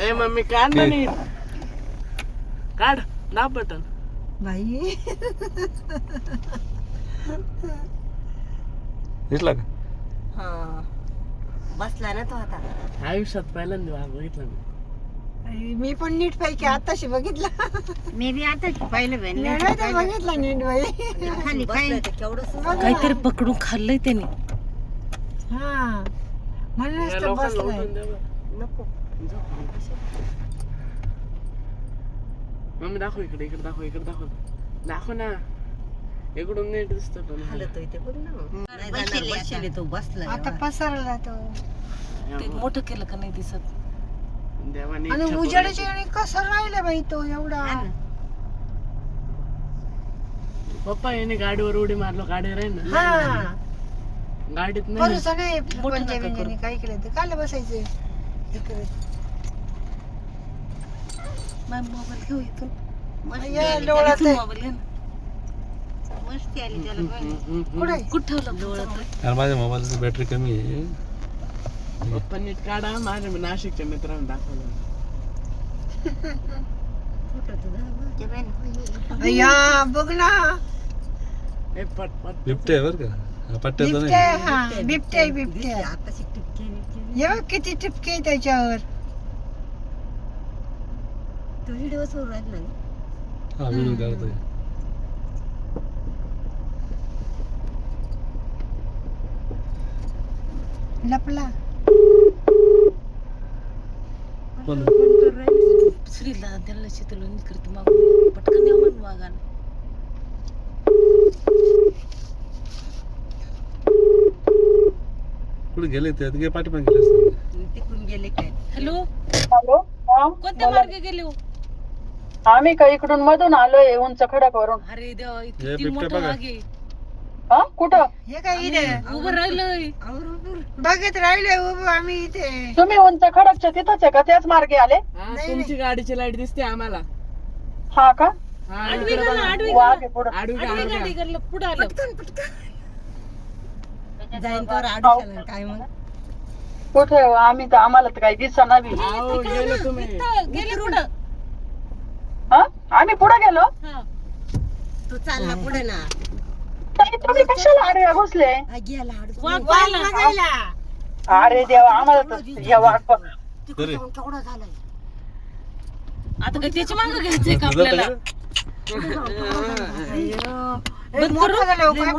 ए mummy काढ ना नीट. काढ दाब बटन. बाई. दिसला का? हा. बसला ना तो आता. आयुष्यात पहिल्यांदा वाघ बघितलं मी. आई, मी पण नीट पैकी आताशी बघितला. मी बी आता पाहिलं बाई नाही तर बघितला नीट बाई. खाली काय काहीतरी पकडून खाल्लंय त्याने. हा. म्हणूनच या तो लोकांना बसलाय. उठून दे बरं. नको. मम्मी दाखव इकडे इकडे दाखव इकडे दाखव. दाखव ना. इकडून नीट दिसत पण. हालतोय ते बघ ना. बसले बसले तो बसला आता पसरला तो. ते मोठं केलं का नाही दिसत? देवाने आणि इच्छा पूर्ण उजाडाची आणि कसं राहिला बाई तो एवढा. पप्पा याने गाडीवर उडी मारलो गाडी राहील ना. हा. गाडीत नाही. काय केलं ते? काल बसायचे? मोबाईल घेऊ इथून. मोबाईल. मस्ती आली त्याला. कुठे ठेवलं डोळ्यात माझ्या मोबाईलची बॅटरी कमी आहे. पप्पा नीट काढा. माझ्या नाशिकच्या मित्रांना दाखवलं. या बघ ना. ए पट पट बिबटे आहे बरं का? हा बिबटे नाही हा. बिबटे बिबटे बघ किती टिपके आहे त्याच्यावर? तू व्हिडिओ ना हा व्हिडिओ काढतोय. लपला. पण श्रीला त्याला शीतल करते मागून पटकन येऊ म्हण वागान कुठे गेले ते गे पाठी पण गेले असते तिकडून गेले काय? हॅलो? हॅलो हा? कोणत्या मार्गे गेले हो? आम्ही का इकडून मधून आलोय उंच खडकवरून. अरे देवा हे किती बिबट्या मोठं बघा. मागे. हा? कुठं? हे काय इथे? उभं राहिलंय. बघत राहिले उभं आम्ही इथे. तुम्ही उंच खडकच्या तिथंच आहे का? त्याच मार्गे आले? हा तुमची गाडीची लाइट दिसते आम्हाला. हा का? आडवी गेलं. आडवी वाघ आहे पुढं आडवी का, आडवी आडवी का? गाडी गेलं पुढे आलं. जाईन तर आडू काय मग? कुठे आम्ही तर आम्हाला तर काही दिसना बी. गेलो तुम्ही. इथं गेले पुढं. हा? आम्ही पुढे गेलो? हा. तू चालला पुढे ना. ताई, तुम्ही कशाला आडव्या घुसले? हा, गेला आडू वाघ पाहिला बघायला. अरे देवा आम्हाला तर हे केवढा झालाय? आता काय त्याची मागं घ्यायचंय का आपल्याला? तर- मोठं झालं काय